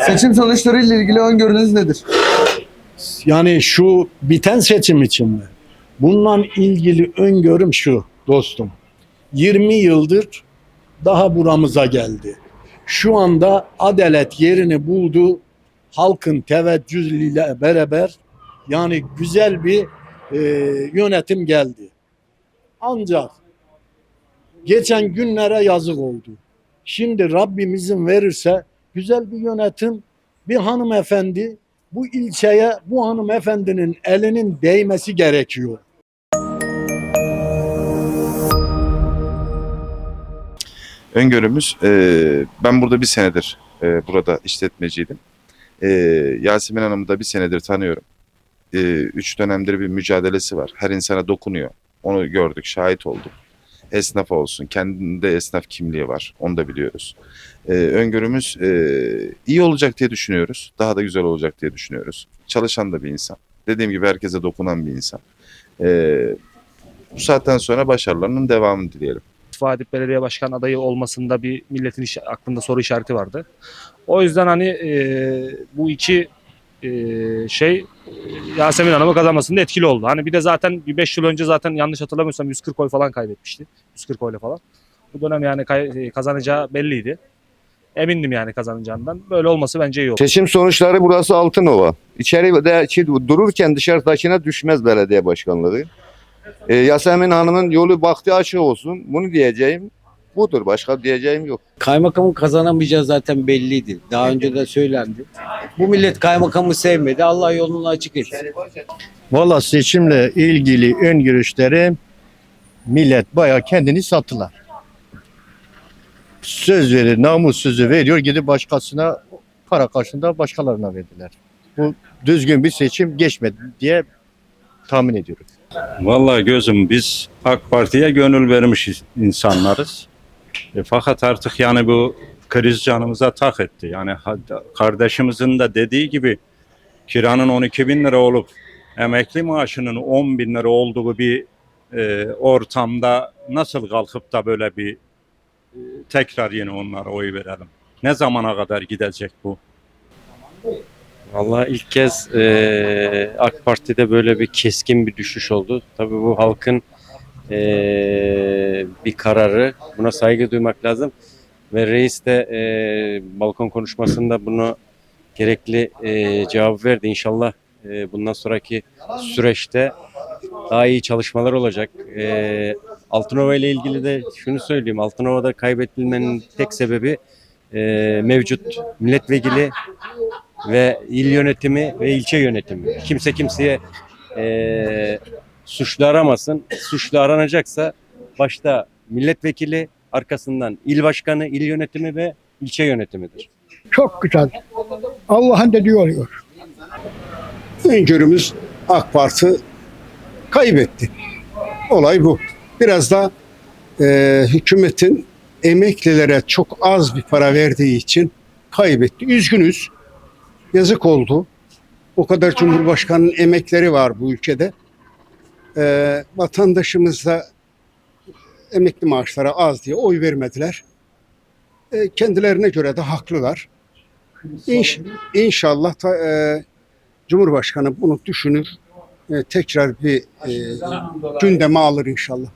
Seçim sonuçları ile ilgili öngörünüz nedir? Yani şu biten seçim için mi? Bununla ilgili öngörüm şu dostum. 20 yıldır daha buramıza geldi. Şu anda adalet yerini buldu. Halkın teveccühüyle beraber yani güzel bir e, yönetim geldi. Ancak geçen günlere yazık oldu. Şimdi Rabbim izin verirse güzel bir yönetim bir hanımefendi bu ilçeye bu hanımefendinin elinin değmesi gerekiyor. Öngörümüz e, ben burada bir senedir e, burada işletmeciydim. E, Yasemin Hanım'ı da bir senedir tanıyorum. E, üç dönemdir bir mücadelesi var. Her insana dokunuyor. Onu gördük, şahit olduk. Esnaf olsun, kendinde esnaf kimliği var. Onu da biliyoruz. E, öngörümüz e, iyi olacak diye düşünüyoruz. Daha da güzel olacak diye düşünüyoruz. Çalışan da bir insan. Dediğim gibi herkese dokunan bir insan. E, bu saatten sonra başarılarının devamını dileyelim. Edip belediye başkan adayı olmasında bir milletin iş- aklında soru işareti vardı. O yüzden hani e, bu iki şey e, Yasemin Hanım'ı kazanmasında etkili oldu. Hani bir de zaten bir 5 yıl önce zaten yanlış hatırlamıyorsam 140 oy falan kaybetmişti. 140 oyla falan. Bu dönem yani e, kazanacağı belliydi. Emindim yani kazanacağından. Böyle olması bence iyi oldu. Seçim sonuçları burası Altınova. İçeri de içi dururken dışarıdakine düşmez belediye başkanlığı. Ee, Yasemin Hanım'ın yolu baktı açık olsun. Bunu diyeceğim budur. Başka diyeceğim yok. Kaymakamın kazanamayacağı zaten belliydi. Daha önce de söylendi. Bu millet kaymakamı sevmedi. Allah yolunu açık etsin. Valla seçimle ilgili ön görüşlerim millet bayağı kendini sattılar. Söz verir, namus sözü veriyor gidip başkasına para karşında başkalarına verdiler. Bu düzgün bir seçim geçmedi diye tahmin ediyorum. Vallahi gözüm biz AK Parti'ye gönül vermiş insanlarız. E, fakat artık yani bu kriz canımıza tak etti. Yani kardeşimizin de dediği gibi kiranın 12 bin lira olup emekli maaşının 10 bin lira olduğu bir e, ortamda nasıl kalkıp da böyle bir e, tekrar yine onlara oy verelim? Ne zamana kadar gidecek bu? Vallahi ilk kez eee, AK Parti'de böyle bir keskin bir düşüş oldu. Tabii bu halkın eee, bir kararı. Buna saygı duymak lazım. Ve reis de eee, balkon konuşmasında bunu gerekli eee, cevap verdi. İnşallah eee, bundan sonraki süreçte daha iyi çalışmalar olacak. Eee Altınova ile ilgili de şunu söyleyeyim. Altınova'da kaybedilmenin tek sebebi eee, mevcut milletvekili ve il yönetimi ve ilçe yönetimi. Kimse kimseye eee suçlu aramasın. Suçlu aranacaksa başta milletvekili, arkasından il başkanı, il yönetimi ve ilçe yönetimidir. Çok güzel. Allah'ın dediği oluyor. öngörümüz AK Parti kaybetti. Olay bu. Biraz da e, hükümetin emeklilere çok az bir para verdiği için kaybetti. Üzgünüz. Yazık oldu. O kadar Cumhurbaşkanı'nın emekleri var bu ülkede. E, vatandaşımız da emekli maaşlara az diye oy vermediler. E, kendilerine göre de haklılar. İnş, inşallah da, e, Cumhurbaşkanı bunu düşünür, e, tekrar bir e, gündeme alır inşallah.